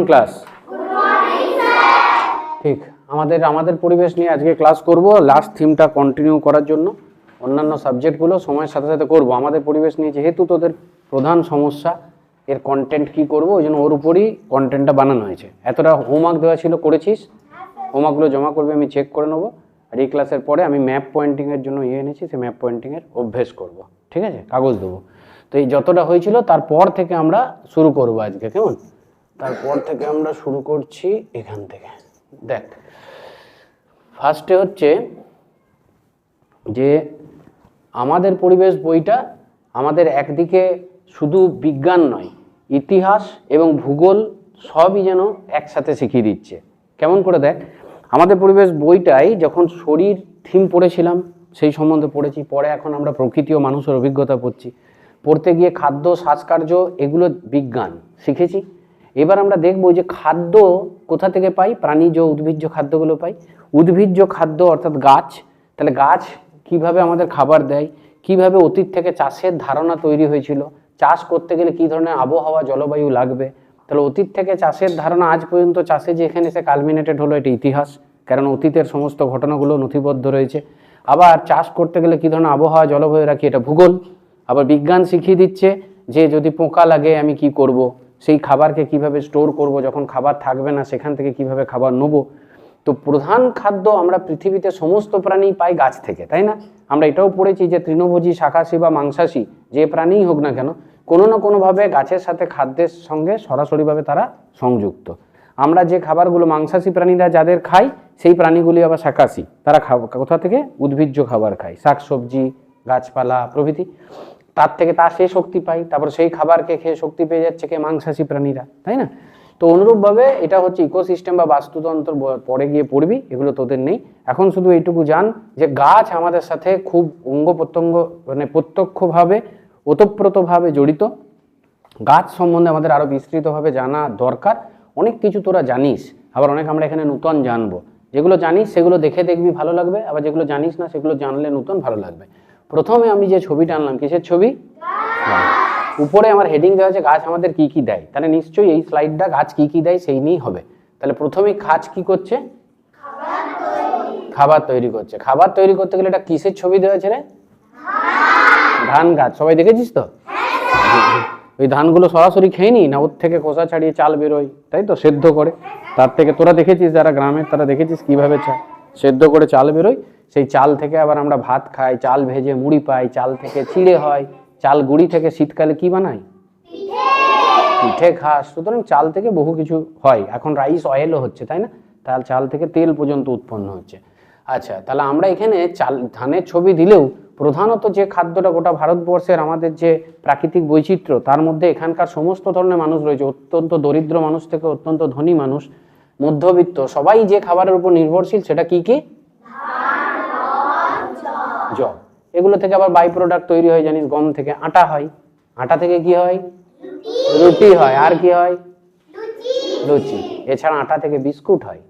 Morning class ঠিক, আমাদের আমাদের পরিবেশ নিয়ে আজকে ক্লাস করব। লাস্ট থিমটা কন্টিনিউ করার জন্য। অন্যান্য সাবজেক্টগুলো সময়ের সাথে সাথে করব। আমাদের পরিবেশ নিয়ে যেহেতু তোদের প্রধান সমস্যা, এর কন্টেন্ট কি করব, ওই জন্য ওর উপরই কন্টেন্টটা বানানো হয়েছে। এতটা হোমওয়ার্ক দেওয়া ছিল, করেছিস? হোমওয়ার্কগুলো জমা করবে, আমি চেক করে নেব। আর এই ক্লাসের পরে আমি ম্যাপ পয়েন্টিংয়ের জন্য ইয়ে এনেছি, সেই ম্যাপ পয়েন্টিংয়ের অভ্যেস করব। ঠিক আছে? কাগজ দেবো। তো এই যতটা হয়েছিল, তারপর থেকে আমরা শুরু করব আজকে, কেমন? তারপর থেকে আমরা শুরু করছি এখান থেকে। দেখ ফার্স্টে হচ্ছে যে আমাদের পরিবেশ বইটা আমাদের একদিকে শুধু বিজ্ঞান নয়, ইতিহাস এবং ভূগোল সবই যেন একসাথে শিখিয়ে দিচ্ছে। কেমন করে দেখ, আমাদের পরিবেশ বইটাই যখন শরীর থিম পড়েছিলাম, সেই সম্বন্ধে পড়েছি, পরে এখন আমরা প্রকৃতি ও মানুষের অভিজ্ঞতা পড়ছি। পড়তে গিয়ে খাদ্য শ্বাসকার্য এগুলো বিজ্ঞান শিখেছি। এবার আমরা দেখব যে খাদ্য কোথা থেকে পাই? প্রাণীজ উদ্ভিজ্জ খাদ্যগুলো পাই। উদ্ভিজ্জ খাদ্য অর্থাৎ গাছ, তাহলে গাছ কীভাবে আমাদের খাবার দেয়? কীভাবে অতীত থেকে চাষের ধারণা তৈরি হয়েছিল? চাষ করতে গেলে কী ধরনের আবহাওয়া, জলবায়ু লাগবে? তাহলে অতীত থেকে চাষের ধারণা আজ পর্যন্ত চাষে যে এখানে এসে কালমিনেটেড হলো, এটা ইতিহাস। কারণ অতীতের সমস্ত ঘটনাগুলো নথিবদ্ধ রয়েছে। আবার চাষ করতে গেলে কী ধরনের আবহাওয়া, জলবায়ু রাখি, এটা ভূগোল। আবার বিজ্ঞান শিখিয়ে দিচ্ছে যে যদি পোকা লাগে আমি কি করব। সেই খাবারকে কীভাবে স্টোর করব, যখন খাবার থাকবে না, সেখান থেকে কীভাবে খাবার নেব? তো প্রধান খাদ্য আমরা পৃথিবীতে সমস্ত প্রাণী পাই গাছ থেকে, তাই না? আমরা এটাও পড়েছি যে তৃণভোজী, শাকাশী বা মাংসাশী, যে প্রাণীই হোক না কেন, কোনো না কোনোভাবে গাছের সাথে খাদ্যের সঙ্গে সরাসরিভাবে তারা সংযুক্ত। আমরা যে খাবারগুলো মাংসাশী প্রাণীরা যাদের খাই সেই প্রাণীগুলি আবার শাকাশী, তারা কোথা থেকে? উদ্ভিজ্জ খাবার খায়। শাকসবজি, গাছপালা, প্রভৃতি। তার থেকে তার সে শক্তি পাই, তারপর সেই খাবারকে খেয়ে শক্তি পেয়ে যাচ্ছে কে মাংসাশী প্রাণীরা, তাই না? তো অনুরূপভাবে এটা হচ্ছে ইকোসিস্টেম বা বাস্তুতন্ত্র পরে গিয়ে পড়বি, এগুলো তোদের নেই। এখন শুধু এইটুকু জান যে গাছ আমাদের সাথে খুব অঙ্গ প্রত্যঙ্গ মানে প্রত্যক্ষভাবে, ওতপ্রোতভাবে জড়িত। গাছ সম্বন্ধে আমাদের আরও বিস্তৃতভাবে জানা দরকার। অনেক কিছু তোরা জানিস। আবার অনেক আমরা এখানে নূতন জানব। যেগুলো জানিস সেগুলো দেখে দেখবি ভালো লাগবে, আবার যেগুলো জানিস না সেগুলো জানলে নতুন ভালো লাগবে। প্রথমে আমি যে ছবিটা আনলাম কিসের ছবি? উপরে আমার হেডিং দেওয়া আছে গাছ আমাদের কি কি দেয়? তাহলে নিশ্চয়ই এই স্লাইডটা গাছ কি কি দেয় সেই নিয়েই হবে। তাহলে প্রথমে গাছ কি করছে? খাবার তৈরি। করছে। খাবার তৈরি করতে গেলে এটা কিসের ছবি দেওয়া আছে রে? ধান গাছ। সবাই দেখেছিস তো? ওই ধানগুলো সরাসরি খেয়ে নি? না ওর থেকে খোসা ছাড়িয়ে চাল বেরোয়? তাই তো? সেদ্ধ করে। তার থেকে তোরা দেখেছিস যারা গ্রামের তারা দেখেছিস কীভাবে চা সেদ্ধ করে চাল বেরোয়? সেই চাল থেকে আবার আমরা ভাত খাই, চাল ভেজে মুড়ি পাই, চাল থেকে চিড়ে হয়, চাল গুঁড়ি থেকে শীতকালে কি বানাই? পিঠে খাস সুতরাং চাল থেকে বহু কিছু হয়। এখন রাইস অয়েলও হচ্ছে, তাই না? তার চাল থেকে তেল পর্যন্ত উৎপন্ন হচ্ছে। আচ্ছা তাহলে আমরা এখানে চাল, ধানের ছবি দিলেও প্রধানত যে খাদ্যটা গোটা ভারতবর্ষের আমাদের যে প্রাকৃতিক বৈচিত্র্য, তার মধ্যে এখানকার সমস্ত ধরনের মানুষ রয়েছে। অত্যন্ত দরিদ্র মানুষ থেকে অত্যন্ত ধনী মানুষ, মধ্যবিত্ত, সবাই যে খাবারের উপর নির্ভরশীল, সেটা কি কি? জব এগুলো থেকে আবার বাই প্রোডাক্ট তৈরি হয়, জানিস, গম থেকে। আটা হয়। আটা থেকে কি হয়? রুটি হয়। আর কি হয়? লুচি। এছাড়া আটা থেকে বিস্কুট হয়।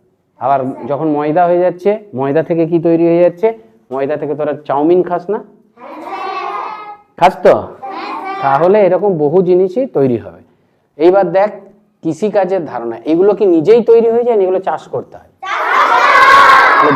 আবার যখন ময়দা হয়ে যাচ্ছে, ময়দা থেকে কি তৈরি হয়ে যাচ্ছে? ময়দা থেকে তোরা চাউমিন খাস না? খাস তো? তাহলে এরকম বহু জিনিসই তৈরি হবে। এইবার দেখ, কৃষিকাজের ধারণা। এগুলো কি নিজেই তৈরি হয়ে যায় এগুলো চাষ করতে হয়।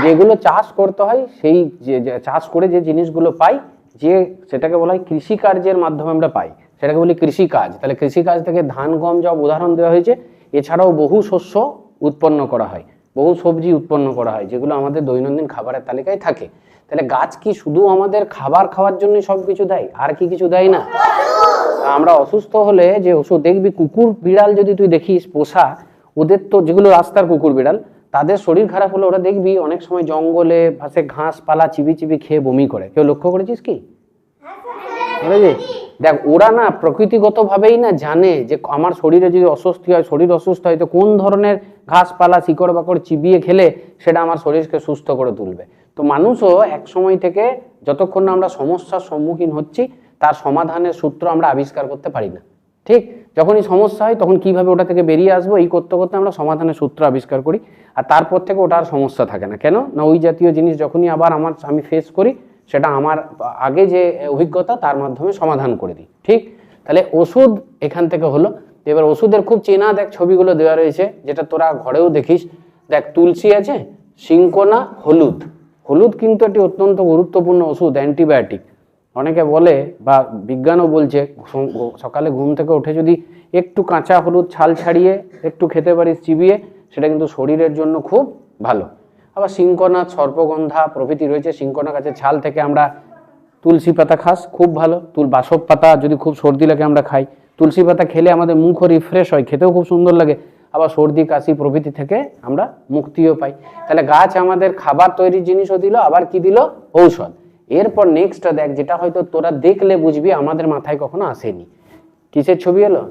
যেগুলো চাষ করতে হয়, সেই যে যে, চাষ করে যে জিনিসগুলো পাই, যে সেটাকে বলা হয় কৃষিকার্যের মাধ্যমে আমরা পাই। সেটাকে বলি কৃষিকাজ। তাহলে কৃষিকাজ থেকে ধান, গম যা উদাহরণ দেওয়া হয়েছে, এছাড়াও বহু শস্য উৎপন্ন করা হয়। বহু সবজি উৎপন্ন করা হয়, যেগুলো আমাদের দৈনন্দিন খাবারের তালিকায় থাকে। তাহলে গাছ কি শুধু আমাদের খাবার খাওয়ার জন্য সব কিছু দেয়? আর কি কিছু দেয় না? আমরা অসুস্থ হলে যে ওষুধ দেখবি, কুকুর বিড়াল যদি তুই দেখিস, পোষা, ওদের তো যেগুলো রাস্তার কুকুর বিড়াল তাদের শরীর খারাপ হলে ওরা দেখবি অনেক সময় জঙ্গলে ভাসে ঘাস পালা চিবি চিবি খেয়ে বমি করে। কেউ লক্ষ্য করেছিস কি? দেখ, ওরা না প্রকৃতিগতভাবেই না জানে যে আমার শরীরে যদি অস্বস্তি হয়, শরীর অসুস্থ হয়, তো কোন ধরনের ঘাসপালা শিকড় বাকড় চিবিয়ে খেলে সেটা আমার শরীরকে সুস্থ করে তুলবে। তো মানুষও এক সময় থেকে যতক্ষণ না আমরা সমস্যার সম্মুখীন হচ্ছি, তার সমাধানের সূত্র আমরা আবিষ্কার করতে পারি না। ঠিক? যখনই সমস্যা হয়, তখন কীভাবে ওটা থেকে বেরিয়ে আসব, এই করতে করতে আমরা সমাধানের সূত্র আবিষ্কার করি। আর তারপর থেকে ওটা আর সমস্যা থাকে না। কেন? না, ওই জাতীয় জিনিস যখনই আবার আমার, আমি ফেস করি, সেটা আমার আগে যে অভিজ্ঞতা, তার মাধ্যমে সমাধান করে দিই। ঠিক? তাহলে ওষুধ এখান থেকে হলো। এবার ওষুধের খুব চেনা দেখ ছবিগুলো দেওয়া রয়েছে, যেটা তোরা ঘরেও দেখিস। দেখ, তুলসী আছে সিংকোনা হলুদ। হলুদ কিন্তু একটি অত্যন্ত গুরুত্বপূর্ণ ওষুধ, অ্যান্টিবায়োটিক। অনেকে বলে বা বিজ্ঞানও বলছে সকালে ঘুম থেকে উঠে যদি একটু কাঁচা হলুদ ছাল ছাড়িয়ে একটু খেতে পারিস চিবিয়ে, সেটা কিন্তু শরীরের জন্য খুব ভালো। আবার সিংকনা সর্পগন্ধা প্রভৃতি রয়েছে সিংকনা গাছের ছাল থেকে আমরা তুলসী পাতা খাস, খুব ভালো। তুল বাসব পাতা যদি খুব সর্দি লাগে আমরা খাই। তুলসী পাতা খেলে আমাদের মুখও রিফ্রেশ হয়, খেতেও খুব সুন্দর লাগে। আবার সর্দি, কাশি প্রভৃতি থেকে আমরা মুক্তিও পাই। তাহলে গাছ আমাদের খাবার তৈরির জিনিসও দিল, আবার কি দিল? ঔষধ। এরপর নেক্সট দেখ যেটা হয়তো তোরা দেখলে বুঝবি আমাদের মাথায় কখনো আসেনি। কিসের ছবি এলো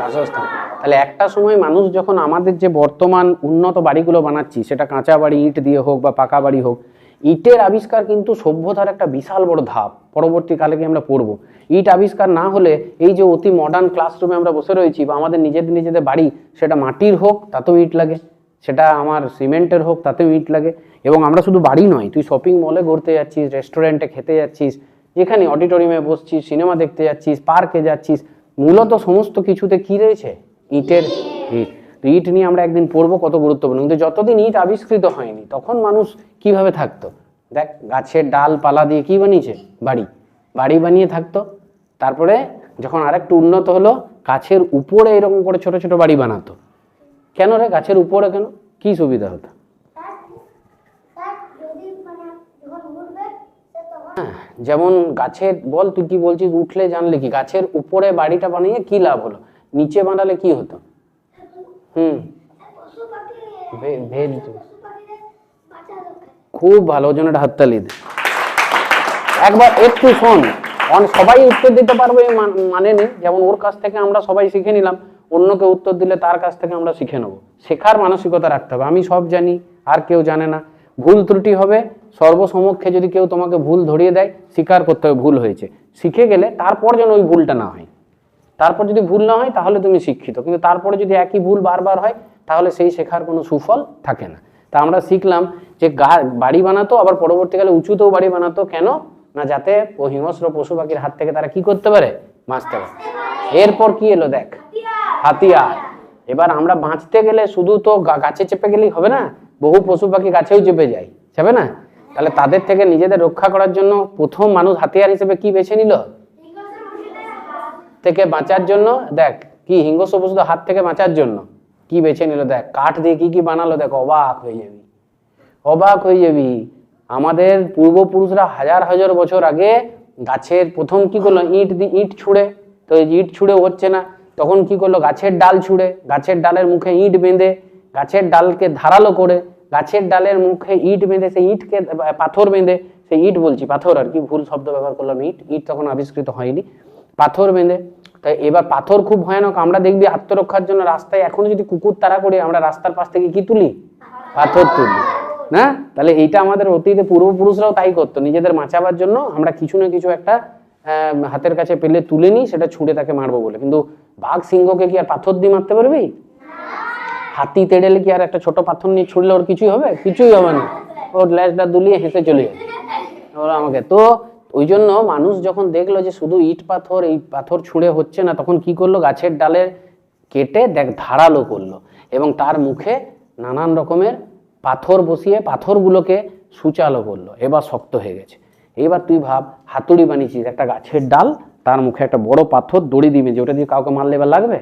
বাসস্থান। তাহলে একটা সময় মানুষ যখন আমাদের যে বর্তমান উন্নত বাড়িগুলো বানাচ্ছি সেটা কাঁচা বাড়ি ইট দিয়ে হোক বা পাকা বাড়ি হোক ইটের আবিষ্কার কিন্তু সভ্যতার একটা বিশাল বড় ধাপ। পরবর্তীকালে কি আমরা পড়ব? ইট আবিষ্কার না হলে এই যে অতি মডার্ন ক্লাসরুমে আমরা বসে রয়েছি বা আমাদের নিজেদের নিজেদের বাড়ি সেটা মাটির হোক তাতেও ইট লাগে। সেটা আমার সিমেন্টের হোক তাতেও ইট লাগে। এবং আমরা শুধু বাড়ি নয়, তুই শপিং মলে ঘুরতে যাচ্ছিস রেস্টুরেন্টে খেতে যাচ্ছিস, যেখানে অডিটোরিয়ামে বসছিস সিনেমা দেখতে যাচ্ছিস পার্কে যাচ্ছিস, মূলত সমস্ত কিছুতে কি রয়েছে? ইটের ইট। তো ইট নিয়ে আমরা একদিন পড়ব কত গুরুত্বপূর্ণ। কিন্তু যতদিন ইট আবিষ্কৃত হয়নি, তখন মানুষ কীভাবে থাকতো? দেখ, গাছের ডাল পালা দিয়ে কি বানিয়েছে? বাড়ি। বাড়ি বানিয়ে থাকতো। তারপরে যখন আরেকটু উন্নত হলো, গাছের উপরে এরকম করে ছোট ছোট বাড়ি বানাতো। কেন রে? গাছের উপরে কেন? কি সুবিধা হতো? যেমন গাছের, বল তুই কি বলছিস, উঠলে জানলে কি? গাছের উপরে বাড়িটা বানিয়ে কি লাভ হলো? নিচে বানালে কি হতো? হুম। খুব ভালো ওই জন্য একটা হাততালি দে। একবার একটু শোন, অন, সবাই উত্তর দিতে পারবে মানে নেই। যেমন ওর কাছ থেকে আমরা সবাই শিখে নিলাম, অন্যকে উত্তর দিলে তার কাছ থেকে আমরা শিখে নেব। শেখার মানসিকতা রাখতে হবে। আমি সব জানি, আর কেউ জানে না। ভুল ত্রুটি হবে, সর্বসমক্ষে যদি কেউ তোমাকে ভুল ধরিয়ে দেয়, স্বীকার করতে হবে ভুল হয়েছে। শিখে গেলে তারপর যেন ওই ভুলটা না হয়। তারপর যদি ভুল না হয়, তাহলে তুমি শিক্ষিত। কিন্তু তারপরে যদি একই ভুল বারবার হয়, তাহলে সেই শেখার কোনো সুফল থাকে না। তা আমরা শিখলাম যে গা, বাড়ি বানাতো, আবার পরবর্তীকালে উঁচুতেও বাড়ি বানাতো। কেন? না যাতে ও হিংস্র পশু পাখির হাত থেকে তারা কি করতে পারে? বাঁচতে পারে। এরপর কি এলো দেখ? হাতিয়ার। এবার আমরা বাঁচতে গেলে শুধু তো গাছে চেপে গেলেই হবে না? বহু পশু পাখি গাছেও চেপে যায়, যাবে না? তাহলে তাদের থেকে নিজেদের রক্ষা করার জন্য প্রথম মানুষ হাতিয়ার হিসেবে কি বেছে নিল? থেকে বাঁচার জন্য, দেখ, কি হিংস্র পশুদের হাত থেকে বাঁচার জন্য কি বেছে নিল? দেখ, কাঠ দিয়ে কি কি বানালো? দেখ, অবাক হয়ে যাবি। অবাক হয়ে যাবি। আমাদের পূর্বপুরুষরা হাজার হাজার বছর আগে গাছের প্রথম কি করল? ইট দিয়ে ইট ছুঁড়ে। তো ইট ছুঁড়ে হচ্ছে না। তখন কি করল? গাছের ডাল ছুঁড়ে। গাছের ডালের মুখে ইট বেঁধে গাছের ডালকে ধারালো করে, গাছের ডালের মুখে ইট বেঁধে, সেই ইটকে পাথর বেঁধে, সেই ইট বলছি, পাথর আর কি, ভুল শব্দ ব্যবহার করলাম, ইট ইট তখন আবিষ্কৃত হয়নি, পাথর বেঁধে তাই এবার পাথর খুব ভয়ানক, আমরা দেখবি আত্মরক্ষার জন্য রাস্তায় এখনও যদি কুকুর তারা করি, আমরা রাস্তার পাশ থেকে কি তুলি? পাথর তুলি, না? তাহলে এইটা আমাদের অতীতে পূর্বপুরুষরাও তাই করতো, নিজেদের বাঁচাবার জন্য আমরা কিছু না কিছু একটা হাতের কাছে পেলে তুলে নিই, সেটা ছুঁড়ে তাকে মারবো বলে, কিন্তু বাঘ সিংহকে কি আর পাথর দিয়ে মারতে পারবি? হাতি তেড়েলে কি আর একটা ছোট পাথর নিয়ে ছুড়লে ওর কিছুই হবে? কিছুই হবে না। ওর ল্যাসটা দুলিয়ে হেসে চলে যাবে ওরা আমাকে, তো ওই জন্য মানুষ যখন দেখল যে শুধু ইট পাথর, এই পাথর ছুঁড়ে হচ্ছে না, তখন কি করল? গাছের ডালের কেটে দেখ, ধারালো করল এবং তার মুখে নানান রকমের পাথর বসিয়ে পাথরগুলোকে সুচালো করল। এবার শক্ত হয়ে গেছে। এবার তুই ভাব, হাতুড়ি বানিয়েছিস একটা গাছের ডাল, তার মুখে একটা বড় পাথর, দড়ি দিবে যে ওটা দিয়ে কাউকে মারলে এবার লাগবে?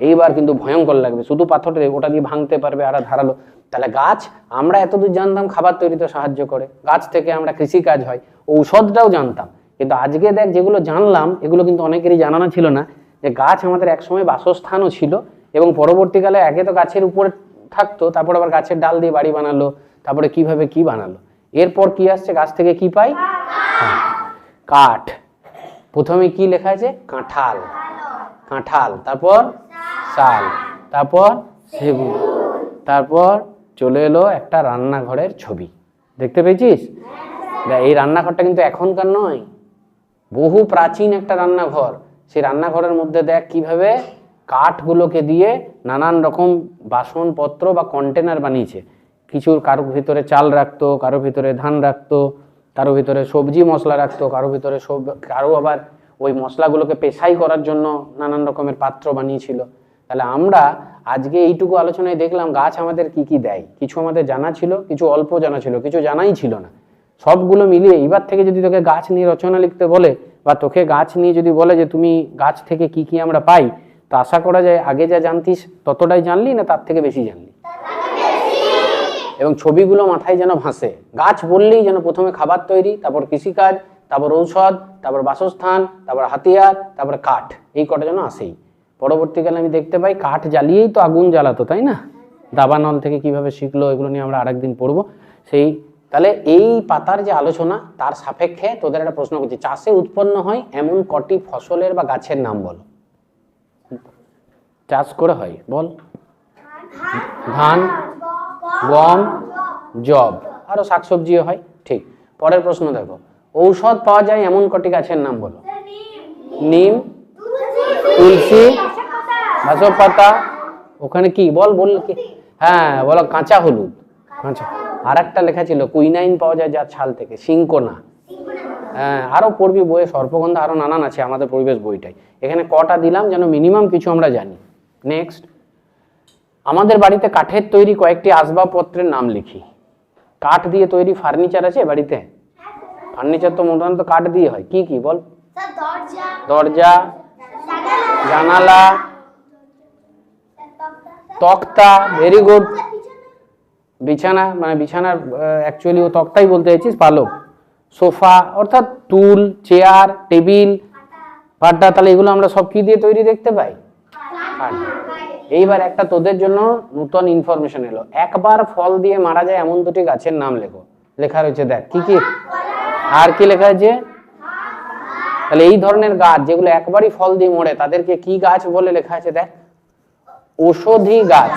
এইবার কিন্তু ভয়ঙ্কর লাগবে। শুধু পাথরটা ওটা দিয়ে ভাঙতে পারবে আর ধারালো। তাহলে গাছ, আমরা এতদূর জানতাম খাবার তৈরিতে সাহায্য করে। গাছ থেকে আমরা কৃষি কাজ হয়। ঔষধটাও জানতাম। কিন্তু আজকে দেখ, যেগুলো জানলাম, এগুলো কিন্তু অনেকেরই জানানো ছিল না যে গাছ আমাদের একসময় বাসস্থানও ছিল এবং পরবর্তীকালে একে তো গাছের উপরে থাকতো, তারপর আবার গাছের ডাল দিয়ে বাড়ি বানালো, তারপরে কীভাবে কি বানালো। এরপর কি আসছে? গাছ থেকে কি পাই? কাঠ। প্রথমে কি লেখা আছে? কাঁঠাল। কাঁঠাল। তারপর? শাল তারপর সেগুন তারপর চলে এলো একটা রান্নাঘরের ছবি। দেখতে পেয়েছিস? এই রান্নাঘরটা কিন্তু এখনকার নয়। বহু প্রাচীন একটা রান্নাঘর। সেই রান্নাঘরের মধ্যে দেখ কীভাবে কাঠগুলোকে দিয়ে নানান রকম বাসনপত্র বা কন্টেনার বানিয়েছে। কিছু কারোর ভিতরে চাল রাখতো কারও ভিতরে ধান রাখতো কারও ভিতরে সবজি মশলা রাখতো কারও ভিতরে সব, কারও আবার ওই মশলাগুলোকে পেশাই করার জন্য নানান রকমের পাত্র বানিয়েছিল। তাহলে আমরা আজকে এইটুকু আলোচনায় দেখলাম গাছ আমাদের কি কি দেয়। কিছু আমাদের জানা ছিল, কিছু অল্প জানা ছিল, কিছু জানাই ছিল না। সবগুলো মিলিয়ে এবার থেকে যদি তোকে গাছ নিয়ে রচনা লিখতে বলে, বা তোকে গাছ নিয়ে যদি বলে যে তুমি গাছ থেকে কি কি আমরা পাই, তো আশা করা যায় আগে যা জানতিস, ততটাই জানলি না তার থেকে বেশি জানলি। এবং ছবিগুলো মাথায় যেন ভাসে। গাছ বললেই যেন প্রথমে খাবার তৈরি, তারপর কৃষিকাজ, তারপর ঔষধ, তারপর বাসস্থান, তারপর হাতিয়ার, তারপর কাঠ, এই কটা যেন আসেই। পরবর্তীকালে আমি দেখতে পাই কাঠ জ্বালিয়েই তো আগুন জ্বালাতো, তাই না? দাবানল থেকে কীভাবে শিখলো, এগুলো নিয়ে আমরা আরেকদিন পড়ব। সেই, তাহলে এই পাতার যে আলোচনা, তার সাপেক্ষে তোদের একটা প্রশ্ন করছি, চাষে উৎপন্ন হয় এমন কটি ফসলের বা গাছের নাম বলো? চাষ করে হয়, বল। ধান, গম জব আরও শাকসবজিও হয়, ঠিক। পরের প্রশ্ন দেখো, ঔষধ পাওয়া যায় এমন কটি গাছের নাম বলো? নিম, তুলসী বাসক পাতা ওখানে কি? বল বল কি? হ্যাঁ বলো কাঁচা হলুদ। কাঁচা। আর একটা লেখা ছিল কুইনাইন পাওয়া যায় যার ছাল থেকে সিঙ্কোনা হ্যাঁ আরও পড়বি বইয়ে সর্পগন্ধা আরও নানান আছে আমাদের পরিবেশ বইটাই এখানে কটা দিলাম যেন মিনিমাম কিছু আমরা জানি। নেক্সট আমাদের বাড়িতে কাঠের তৈরি কয়েকটি আসবাবপত্রের নাম লিখি। কাঠ দিয়ে তৈরি ফার্নিচার আছে বাড়িতে? ফার্নিচার তো মোটামুটি তো কাঠ দিয়ে হয়। কি কি বল? দরজা জানালা তক্তা ভেরি গুড বিছানা মানে বিছানার অ্যাকচুয়ালি ও তক্তাই বলতে চাইছিস, পালক। সোফা, অর্থাৎ টুল, চেয়ার, টেবিল, পাড্ডা, তাহলে এগুলো আমরা সব কি দিয়ে তৈরি দেখতে পাই? এইবার একটা তোদের জন্য নতুন ইনফরমেশন এলো। একবার ফল দিয়ে মারা যায় এমন দুটি গাছের নাম লেখো। লেখা রয়েছে দেখ, কি কি? আর কি লেখা আছে তাহলে এই ধরনের গাছ যেগুলো একবারই ফল দিয়ে মরে, তাদেরকে কি গাছ বলে লেখা আছে দেখ? ঔষধি গাছ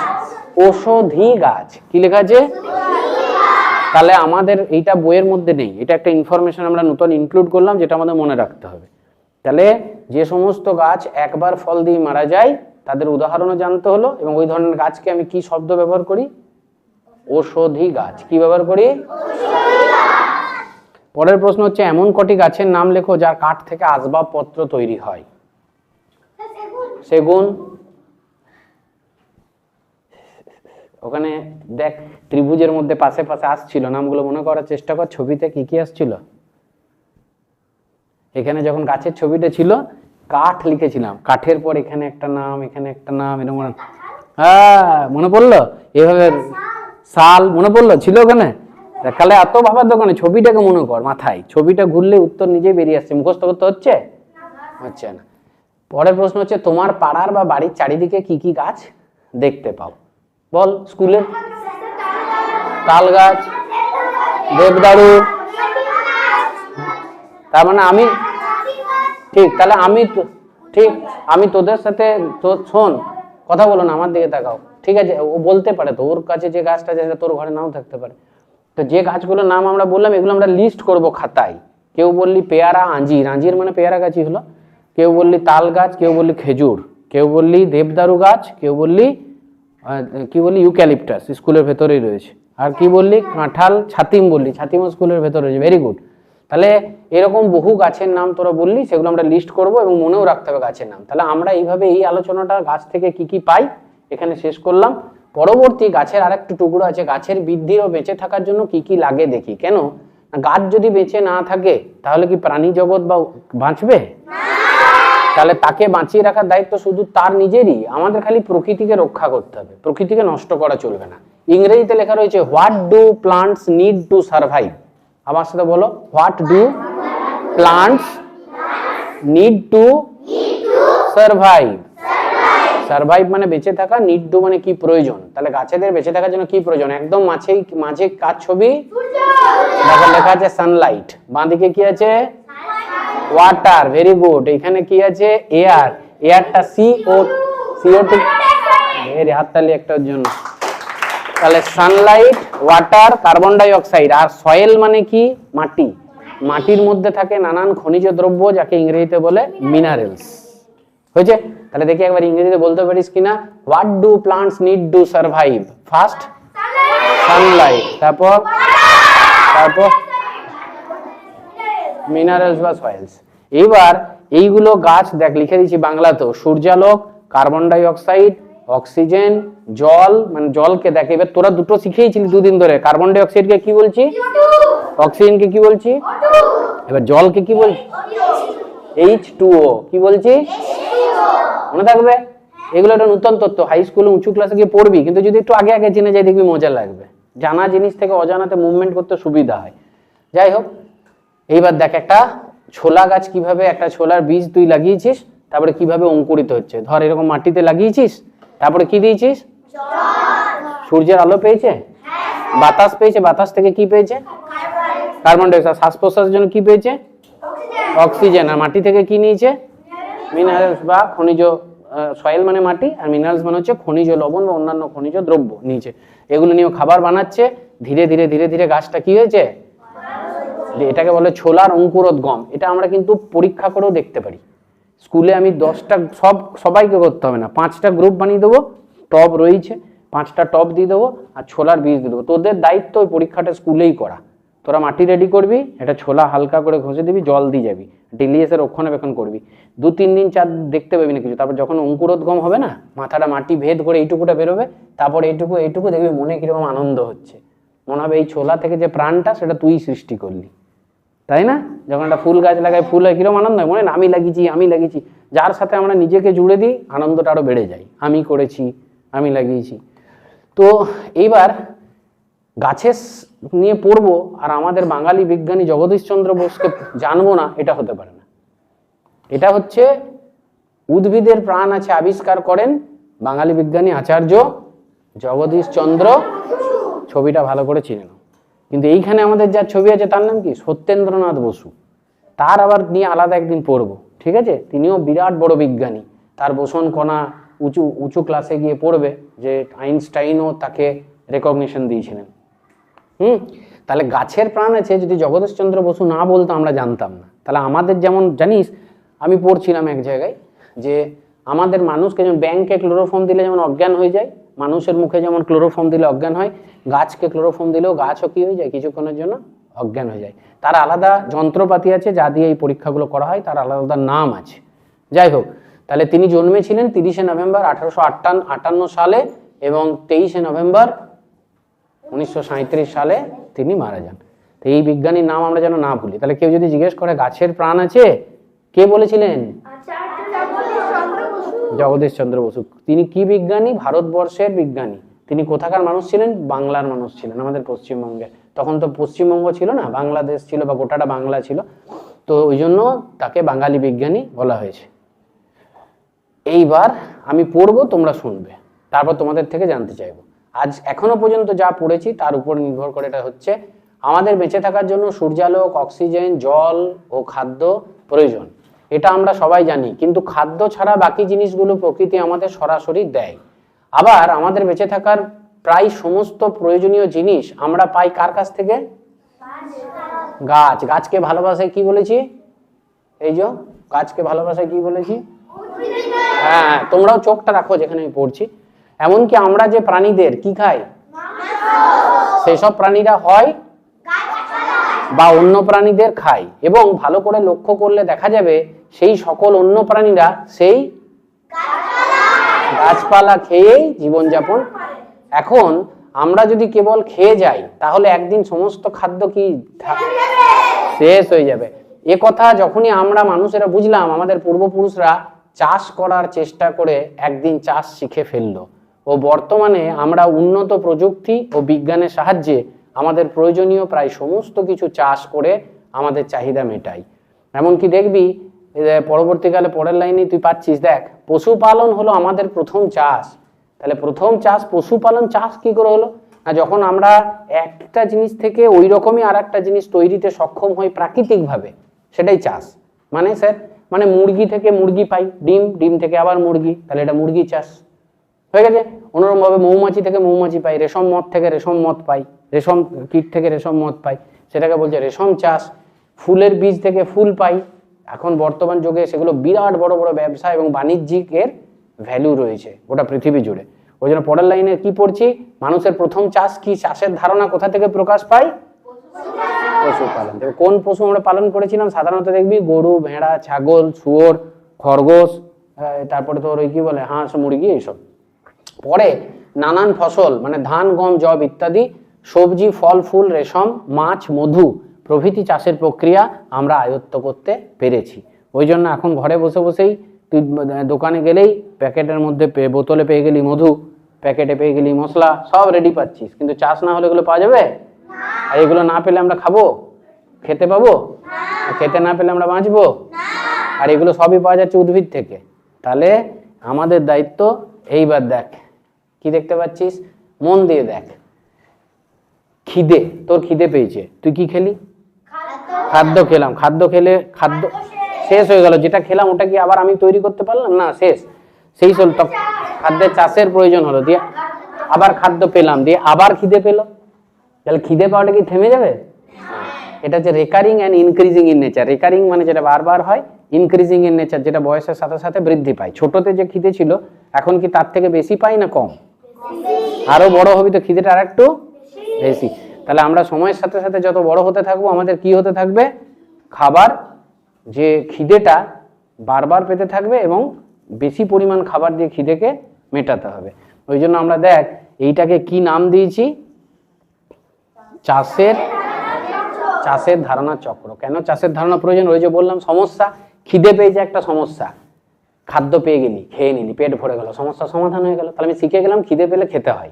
ঔষধি গাছ। কি লেখা আছে? তাহলে আমাদের এইটা বইয়ের মধ্যে নেই। এটা একটা ইনফরমেশন আমরা নতুন ইনক্লুড করলাম, যেটা আমাদের মনে রাখতে হবে। তাহলে যে সমস্ত গাছ একবার ফল দিয়ে মারা যায়, তাদের উদাহরণও জানতে হলো এবং ওই ধরনের গাছকে আমি কি শব্দ ব্যবহার করি? ঔষধি গাছ। কি ব্যবহার করি? পরের প্রশ্ন হচ্ছে, এমন কটি গাছের নাম লেখো যার কাঠ থেকে আসবাবপত্র তৈরি হয়? সেগুন। ওখানে দেখ ত্রিভুজের মধ্যে পাশে পাশে আসছিল নামগুলো মনে করার চেষ্টা কর ছবিতে কি কি আসছিল? এখানে যখন গাছের ছবিটা ছিল কাঠ লিখেছিলাম। কাঠের পর এখানে একটা নাম এখানে একটা নাম এরকম হ্যাঁ মনে পড়ল? এভাবে শাল মনে পড়ল? ছিল ওখানে? দেখালে এত ভাবার দোকানে ছবিটাকে মনে কর মাথায়। ছবিটা ঘুরলে উত্তর নিজেই বেরিয়ে আসছে। মুখস্থ করতে হচ্ছে? হচ্ছে না। পরের প্রশ্ন হচ্ছে তোমার পাড়ার বা বাড়ির চারিদিকে কি কি গাছ দেখতে পাও? বল, স্কুলে? তাল গাছ দেবদারু তার মানে আমি, ঠিক, তাহলে আমি ঠিক, আমি তোদের সাথে শোন, কথা বলো না, আমার দিকে তাকাও। ঠিক আছে, ও বলতে পারে তো, ওর কাছে যে গাছটা আছে তোর ঘরে নাও থাকতে পারে। তো যে গাছগুলোর নাম আমরা বললাম, এগুলো আমরা লিস্ট করব খাতায়। কেউ বললি পেয়ারা, আঞ্জির। আঞ্জির মানে পেয়ারা গাছই হলো। কেউ বললি তাল গাছ কেউ বললি খেজুর। কেউ বললি দেবদারু গাছ, কেউ বললি কি বললি ইউক্যালিপটাস, স্কুলের ভেতরেই রয়েছে। আর কি বললি? কাঁঠাল ছাতিম বললি। ছাতিমও স্কুলের ভেতরে রয়েছে। ভেরি গুড তাহলে এরকম বহু গাছের নাম তোরা বললি, সেগুলো আমরা লিস্ট করব এবং মনেও রাখতে হবে গাছের নাম। তাহলে আমরা এইভাবে এই আলোচনাটা গাছ থেকে কি কি পাই, এখানে শেষ করলাম। পরবর্তী গাছের আরেকটু টুকরো আছে। গাছের বৃদ্ধির ও বেঁচে থাকার জন্য কি কি লাগে দেখি। কেন? গাছ যদি বেঁচে না থাকে, তাহলে কি প্রাণী জগৎ বা বাঁচবে? তাহলে তাকে বাঁচিয়ে রাখার দায়িত্ব শুধু তার নিজেরই আমাদের খালি প্রকৃতিকে রক্ষা করতে হবে প্রকৃতিকে নষ্ট করা চলবে না। ইংরেজিতে লেখা রয়েছে what do plants need to survive আমার সাথে বলো what do plants need to survive survive মানে বেঁচে থাকা নিড টু মানে কি প্রয়োজন? তাহলে গাছেদের বেঁচে থাকার জন্য কি প্রয়োজন? একদম মাঝেই মাঝে কাজ ছবি? দেখো লেখা আছে সানলাইট বাঁদিকে কি আছে? ওয়াটার ভেরি গুড এখানে কি আছে? Air এয়ারটা C O CO two very হাততালি একটার জন্য। তাহলে sunlight water carbon dioxide আর সয়েল মানে কি? মাটি। মাটির মধ্যে থাকে নানান খনিজ দ্রব্য যাকে ইংরেজিতে বলে মিনারেলস হয়েছে? তাহলে দেখি একবার ইংরেজিতে বলতে পারিস কিনা? What do plants need to survive first sunlight তারপর? তারপর? মিনারেলস বা সয়েলস এবার এইগুলো গাছ দেখ লিখে দিয়েছি বাংলাতেও সূর্যালোক কার্বন ডাই অক্সাইড অক্সিজেন জল মানে জলকে দেখ এবার তোরা দুটো শিখেইছিলি দুদিন ধরে কার্বন ডাই অক্সাইডকে কি বলছি? অক্সিজেনকে কি বলছি? এবার জলকে কি বলছি? এইচ টু ও কি বলছি? মনে থাকবে? এগুলো একটা নতুন তথ্য হাই স্কুলে উঁচু ক্লাসে গিয়ে পড়বি কিন্তু যদি একটু আগে আগে জেনে যাই দেখবি মজা লাগবে। জানা জিনিস থেকে অজানাতে মুভমেন্ট করতে সুবিধা হয়। যাই হোক এইবার দেখ একটা ছোলা গাছ কীভাবে একটা ছোলার বীজ তুই লাগিয়েছিস, তারপরে কীভাবে অঙ্কুরিত হচ্ছে। ধর এরকম মাটিতে লাগিয়েছিস, তারপরে কি দিয়েছিস? সূর্যের আলো পেয়েছে? বাতাস পেয়েছে? বাতাস থেকে কি পেয়েছে? কার্বন ডাইঅক্সাইড শ্বাস প্রশ্বাসের জন্য কি পেয়েছে? অক্সিজেন। আর মাটি থেকে কি নিয়েছে? মিনারেলস বা খনিজ সয়েল মানে মাটি, আর মিনারেলস মানে হচ্ছে খনিজ লবণ বা অন্যান্য খনিজ দ্রব্য নিয়েছে। এগুলো নিয়েও খাবার বানাচ্ছে। ধীরে ধীরে ধীরে ধীরে গাছটা কি হয়েছে? যে এটাকে বলে ছোলার অঙ্কুরোদ্গম এটা আমরা কিন্তু পরীক্ষা করেও দেখতে পারি। স্কুলে আমি দশটা, সব, সবাইকে করতে হবে না। পাঁচটা গ্রুপ বানিয়ে দেবো, টব রয়েছে, পাঁচটা টব দিয়ে দেবো আর ছোলার বীজ দিয়ে দেবো। তোদের দায়িত্ব ওই পরীক্ষাটা স্কুলেই করা। তোরা মাটি রেডি করবি এটা ছোলা হালকা করে ঘষে দিবি, জল দিয়ে যাবি। ডেলি এসে রক্ষণাবেক্ষণ করবি। দু, তিন দিন চার দেখতে পাবি না কিছু। তারপর যখন অঙ্কুরোদ্গম হবে না, মাথাটা মাটি ভেদ করে এইটুকুটা বেরোবে, তারপর এইটুকু এইটুকু দেখবি মনে কীরকম আনন্দ হচ্ছে। মনে হবে এই ছোলা থেকে যে প্রাণটা, সেটা তুই সৃষ্টি করলি। তাই না? যখন একটা ফুল গাছ লাগাই ফুল হয় কীরকম আনন্দ হয়? মনে না, আমি লাগিয়েছি আমি লাগিয়েছি। যার সাথে আমরা নিজেকে জুড়ে দিই আনন্দটা আরও বেড়ে যায়। আমি করেছি আমি লাগিয়েছি। তো এইবার গাছের নিয়ে পড়ব আর আমাদের বাঙালি বিজ্ঞানী জগদীশচন্দ্র বোসকে জানব না এটা হতে পারে না। এটা হচ্ছে উদ্ভিদের প্রাণ আছে আবিষ্কার করেন বাঙালি বিজ্ঞানী আচার্য জগদীশচন্দ্র। ছবিটা ভালো করে চিনে নাও। কিন্তু এইখানে আমাদের যা ছবি আছে তার নাম কি? সত্যেন্দ্রনাথ বসু। তার আবার নিয়ে আলাদা একদিন পড়ব, ঠিক আছে? তিনিও বিরাট বড় বিজ্ঞানী। তার বোসন কণা উঁচু উঁচু ক্লাসে গিয়ে পড়বে যে আইনস্টাইনও তাকে রেকগনিশন দিয়েছিলেন। হুম? তাহলে গাছের প্রাণ আছে, যদি জগদীশচন্দ্র বসু না বলতো আমরা জানতাম না। তাহলে আমাদের যেমন, জানিস, আমি পড়ছিলাম এক জায়গায় যে আমাদের মানুষকে যেমন ব্যাংকে ক্লোরোফর্ম দিলে যেমন অজ্ঞান হয়ে যায় মানুষের মুখে যেমন ক্লোরোফর্ম দিলে অজ্ঞান হয়, গাছকে ক্লোরোফর্ম দিলেও গাছও কি হয়ে যায়? কিছুক্ষণের জন্য অজ্ঞান হয়ে যায়। তার আলাদা যন্ত্রপাতি আছে যা দিয়ে এই পরীক্ষাগুলো করা হয়, তার আলাদা নাম আছে। যাই হোক, তাহলে তিনি জন্মেছিলেন তিরিশে নভেম্বর আঠারোশো আটান্ন সালে এবং তেইশে নভেম্বর উনিশশো সাঁইত্রিশ সালে তিনি মারা যান। তো এই বিজ্ঞানীর নাম আমরা যেন না ভুলি। তাহলে কেউ যদি জিজ্ঞেস করে, গাছের প্রাণ আছে? কে বলেছিলেন? জগদীশ চন্দ্র বসু, তিনি কি বিজ্ঞানী? ভারতবর্ষের বিজ্ঞানী। তিনি কোথাকার মানুষ ছিলেন? বাংলার মানুষ ছিলেন আমাদের পশ্চিমবঙ্গের তখন তো পশ্চিমবঙ্গ ছিল না, বাংলাদেশ ছিল বা গোটাটা বাংলা ছিল। তো ওই জন্য তাকে বাঙালি বিজ্ঞানী বলা হয়েছে। এইবার আমি পড়ব, তোমরা শুনবে। তারপর তোমাদের থেকে জানতে চাইব। আজ এখনও পর্যন্ত যা পড়েছি, তার উপর নির্ভর করে এটা হচ্ছে, আমাদের বেঁচে থাকার জন্য সূর্যালোক, অক্সিজেন, জল ও খাদ্য প্রয়োজন। এটা আমরা সবাই জানি, কিন্তু খাদ্য ছাড়া বাকি জিনিসগুলো প্রকৃতি আমাদের সরাসরি দেয়। আবার আমাদের বেঁচে থাকার প্রায় সমস্ত প্রয়োজনীয় জিনিস আমরা পাই কার কাছ থেকে? গাছ। গাছকে ভালোবাসায় কি বলেছি? এই যে, গাছকে ভালোবাসায় কি বলেছি? হ্যাঁ তোমরাও চোখটা রাখো যেখানে আমি পড়ছি। এমনকি আমরা যে প্রাণীদের কি খাই? সেসব প্রাণীরা হয় বা অন্য প্রাণীদের খায় এবং ভালো করে লক্ষ্য করলে দেখা যাবে সেই সকল অন্য প্রাণীরা সেই গাছপালা খেয়েই জীবনযাপন এখন আমরা যদি কেবল খেয়ে যাই, তাহলে একদিন সমস্ত খাদ্য কি শেষ হয়ে যাবে। এ কথা যখনই আমরা মানুষেরা বুঝলাম, আমাদের পূর্বপুরুষরা চাষ করার চেষ্টা করে একদিন চাষ শিখে ফেলল। ও বর্তমানে আমরা উন্নত প্রযুক্তি ও বিজ্ঞানের সাহায্যে আমাদের প্রয়োজনীয় প্রায় সমস্ত কিছু চাষ করে আমাদের চাহিদা মেটাই। এমনকি দেখবি পরবর্তীকালে পরের লাইনে তুই পাচ্ছিস, দেখ, পশুপালন হলো আমাদের প্রথম চাষ। তাহলে প্রথম চাষ, পশুপালন চাষ কি করে হলো? না, যখন আমরা একটা জিনিস থেকে ওই রকমই আর একটা জিনিস তৈরিতে সক্ষম হই প্রাকৃতিকভাবে, সেটাই চাষ। মানে স্যার মানে মুরগি থেকে মুরগি পাই, ডিম ডিম থেকে আবার মুরগি, তাহলে এটা মুরগি চাষ। হয়ে গেছে? অন্যরকমভাবে মৌমাছি থেকে মৌমাছি পাই, রেশম মদ থেকে রেশম মদ পাই। রেশম কীট থেকে রেশম মদ পাই। সেটাকে বলছে রেশম চাষ। ফুলের বীজ থেকে ফুল পাই। এখন বর্তমান যুগে সেগুলো বিরাট বড় বড় ব্যবসা এবং বাণিজ্যিকের ভ্যালু রয়েছে গোটা পৃথিবী জুড়ে। ওই জন্য পরের লাইনে কি পড়ছি? মানুষের প্রথম চাষ কি? চাষের ধারণা কোথা থেকে প্রকাশ পায়? পশুপালন। কোন পশু আমরা পালন করেছিলাম? সাধারণত দেখবি গরু, ভেড়া, ছাগল, শুয়োর, খরগোশ তারপরে তোর ওই কি বলে হাঁস, মুরগি, এইসব। পরে নানান ফসল মানে ধান, গম জব ইত্যাদি সবজি ফল ফুল রেশম মাছ মধু প্রভৃতি চাষের প্রক্রিয়া আমরা আয়ত্ত করতে পেরেছি। ওই জন্য এখন ঘরে বসে বসেই তুই দোকানে গেলেই প্যাকেটের মধ্যে পে- বোতলে পেয়ে গেলি মধু প্যাকেটে পেয়ে গেলি মশলা সব রেডি পাচ্ছিস। কিন্তু চাষ না হলে এগুলো পাওয়া যাবে? আর এগুলো না পেলে আমরা খাব? খেতে পাবো? খেতে না পেলে আমরা বাঁচবো? আর এগুলো সবই পাওয়া যাচ্ছে উদ্ভিদ থেকে। তাহলে আমাদের দায়িত্ব এইবার দেখ। কি দেখতে পাচ্ছিস? মন দিয়ে দেখ। খিদে, তোর খিদে পেয়েছে। তুই কি খেলি? খাদ্য খেলাম, খাদ্য খেলে খাদ্য শেষ হয়ে গেল। যেটা খেলাম ওটা কি আবার আমি তৈরি করতে পারলাম? না, শেষ। সেই তখন খাদ্যের চাষের প্রয়োজন হলো। দিয়ে আবার খাদ্য পেলাম, দিয়ে আবার খিদে পেল। তাহলে খিদে পাওয়াটা কি থেমে যাবে? এটা হচ্ছে recurring and increasing in nature recurring মানে যেটা বারবার হয় ইনক্রিজিং ইন নেচার যেটা বয়সের সাথে সাথে বৃদ্ধি পায়। ছোটতে যে খিদে ছিল, এখন কি তার থেকে বেশি পাই না কম? আরও বড় হবি তো খিদেটা আর একটু বেশি। তাহলে আমরা সময়ের সাথে সাথে যত বড় হতে থাকব, আমাদের কি হতে থাকবে? খাবার, যে খিদেটা বারবার পেতে থাকবে এবং বেশি পরিমাণ খাবার দিয়ে খিদেকে মেটাতে হবে। ওই জন্য আমরা দেখ, এইটাকে কি নাম দিয়েছি? চাষের চাষের ধারণা চক্র। কেন চাষের ধারণা প্রয়োজন? ওই যে বললাম, সমস্যা, খিদে পেয়েছে একটা সমস্যা। খাদ্য পেয়ে গেলি, খেয়ে নিলি, পেট ভরে গেল সমস্যা সমাধান হয়ে গেল। তাহলে আমি শিখে গেলাম, খিদে পেলে খেতে হয়।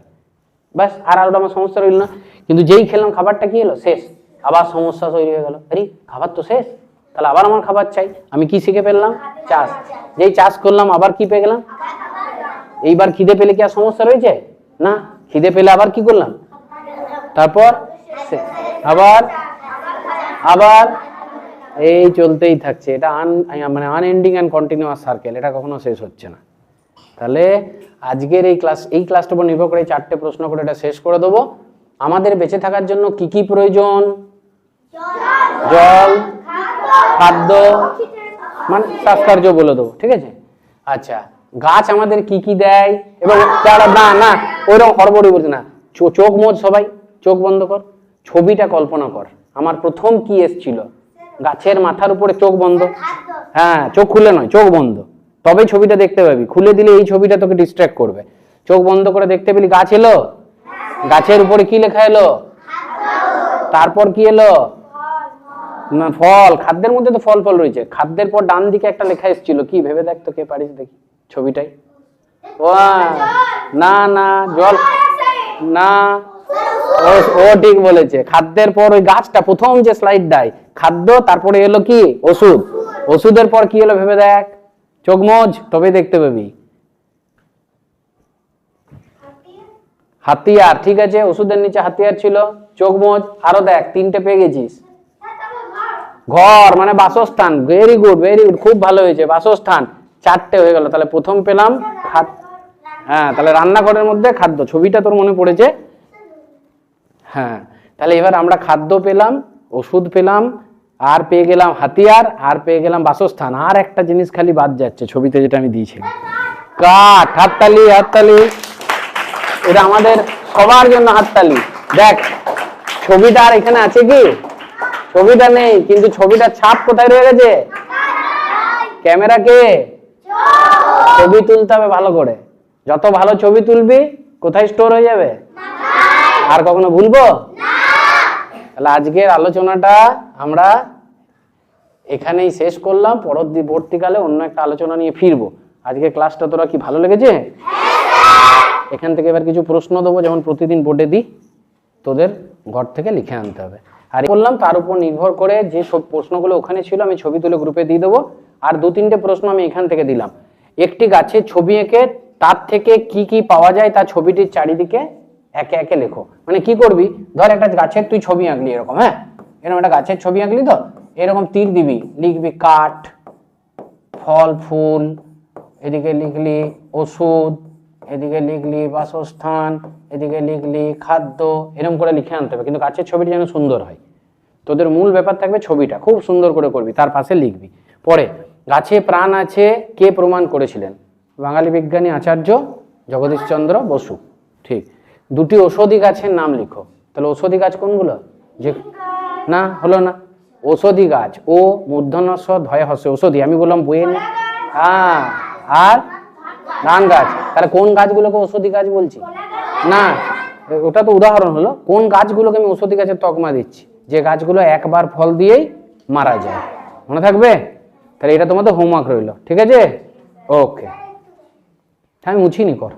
ব্যাস, আর আলাদা আমার সমস্যা রইল না। কিন্তু যেই খেলাম, খাবারটা কি হলো? শেষ। আবার সমস্যা তৈরি হয়ে গেল। আরে, খাবার তো শেষ। তাহলে আবার আমার খাবার চাই। আমি কি শিখে ফেললাম? চাষ। যেই চাষ করলাম, আবার কি পেয়ে গেলাম? এইবার খিদে পেলে কি আর সমস্যা রয়েছে? না, খিদে পেলে আবার কি করলাম? তারপর আবার আবার এই চলতেই থাকছে। এটা আন মানে আনএন্ডিং অ্যান্ড কন্টিনিউয়াস সার্কেল এটা কখনো শেষ হচ্ছে না। তাহলে আজকের এই ক্লাস এই ক্লাসটার উপর নির্ভর করে চারটে প্রশ্ন করে এটা শেষ করে দেবো। আমাদের বেঁচে থাকার জন্য কি কি প্রয়োজন? জল খাদ্য মানে শ্বাসকার্য বলে দেবো ঠিক আছে? আচ্ছা গাছ আমাদের কি কি দেয়? এবং তারা না না ওইরকম হড়বড়ি বলছে না। চোখ মোজ সবাই চোখ বন্ধ কর ছবিটা কল্পনা কর। আমার প্রথম কি এসছিল? গাছের মাথার উপরে চোখ বন্ধ। হ্যাঁ চোখ খুলে নয় চোখ বন্ধ। তবে ছবিটা দেখতে পাবি। খুলে দিলে এই ছবিটা তোকে ডিস্ট্র্যাক্ট করবে। চোখ বন্ধ করে দেখতে পেলি গাছ এলো? গাছের উপরে কি লেখা এলো? তারপর কি এলো? না, ফল। খাদ্যের মধ্যে তো ফল ফল রয়েছে। খাদ্যের পর ডান দিকে একটা লেখা এসেছিল। কি ভেবে দেখ তো, কে পারিস দেখি। ছবিটাই। ও না না, জল। না। ও ঠিক বলেছে। খাদ্যের পর ওই গাছটা প্রথম যে স্লাইড দেয়, খাদ্য, তারপরে এলো কি? ওষুধ। ওষুধের পর কি এলো ভেবে দেখ? চোখ মোজ তবে দেখতে পাবি। হাতিয়ার, ঠিক আছে, ওষুধের নিচে হাতিয়ার ছিল, চোখ মোজ, আরও দেখ, তিনটে পেয়ে গেছিস। ঘর মানে বাসস্থান ভেরি গুড ভেরি গুড খুব ভালো হয়েছে, বাসস্থান, চারটে হয়ে গেল, তাহলে প্রথম পেলাম হ্যাঁ তাহলে রান্নাঘরের মধ্যে খাদ্য, ছবিটা তোর মনে পড়েছে? হ্যাঁ তাহলে এবার আমরা খাদ্য পেলাম, ওষুধ পেলাম আর পেয়ে গেলাম হাতিয়ার, আর পেয়ে গেলাম বাসস্থান। আর একটা জিনিস খালি বাদ যাচ্ছে, ছবিতে যেটা আমি দিয়েছিলাম কাঠ হাততালি হাততালি। এটা আমাদের সবার জন্য হাততালি। দেখ, ছবিটা আর এখানে আছে কি? ছবিটা নেই, কিন্তু ছবিটার ছাপ কোথায় রয়ে গেছে? ক্যামেরা কে? ছবি তুলতে হবে ভালো করে। যত ভালো ছবি তুলবি, কোথায় স্টোর হয়ে যাবে? আর কখনো ভুলবো? তাহলে আজকের আলোচনাটা আমরা এখানেই শেষ করলাম। পরবর্তীকালে অন্য একটা আলোচনা নিয়ে ফিরবো। আজকে ক্লাসটা তোরা কি ভালো লেগেছে? এখান থেকে এবার কিছু প্রশ্ন দেবো যেমন প্রতিদিন বোর্ডে দিই তোদের ঘর থেকে লিখে আনতে হবে। আর বললাম তার উপর নির্ভর করে যে সব প্রশ্নগুলো ওখানে ছিল আমি ছবি তুলে গ্রুপে দিয়ে দেবো। আর দু তিনটে প্রশ্ন আমি এখান থেকে দিলাম। একটি গাছের ছবি এঁকে তার থেকে কি কি পাওয়া যায় তার ছবিটির চারিদিকে একে একে লেখো। মানে কি করবি? ধর একটা গাছের তুই ছবি আঁকলি এরকম হ্যাঁ? এরকম একটা গাছের ছবি আঁকলি তো? এরকম তীর দিবি, লিখবি কাঠ, ফল, ফুল, এদিকে লিখলি ওষুধ, এদিকে লিখলি বাসস্থান, এদিকে লিখলি খাদ্য, এরকম করে লিখে আনতে হবে। কিন্তু গাছের ছবিটা যেন সুন্দর হয়। তোদের মূল ব্যাপার থাকবে ছবিটা, খুব সুন্দর করে করবি, তার পাশে লিখবি। পরে, গাছে প্রাণ আছে কে প্রমাণ করেছিলেন? বাঙালি বিজ্ঞানী আচার্য জগদীশচন্দ্র বসু। দুটি ঔষধি গাছের নাম লিখো। তাহলে ঔষধি গাছ কোনগুলো? যে না, হলো না। ঔষধি গাছ। ও মূর্ধনস্ব ধয় হসে ঔষধি, আমি বললাম বইয়ে নে? হ্যাঁ। আর? ধান গাছ। তাহলে কোন গাছগুলোকে ঔষধি গাছ বলছি? না। ওটা তো উদাহরণ হলো। কোন গাছগুলোকে আমি ঔষধি গাছের তকমা দিচ্ছি? যে গাছগুলো একবার ফল দিয়েই মারা যায়। মনে থাকবে? তাহলে এটা তোমাদের হোমওয়ার্ক রইল। ঠিক আছে? ওকে হ্যাঁ আমি মুছিনি, কর।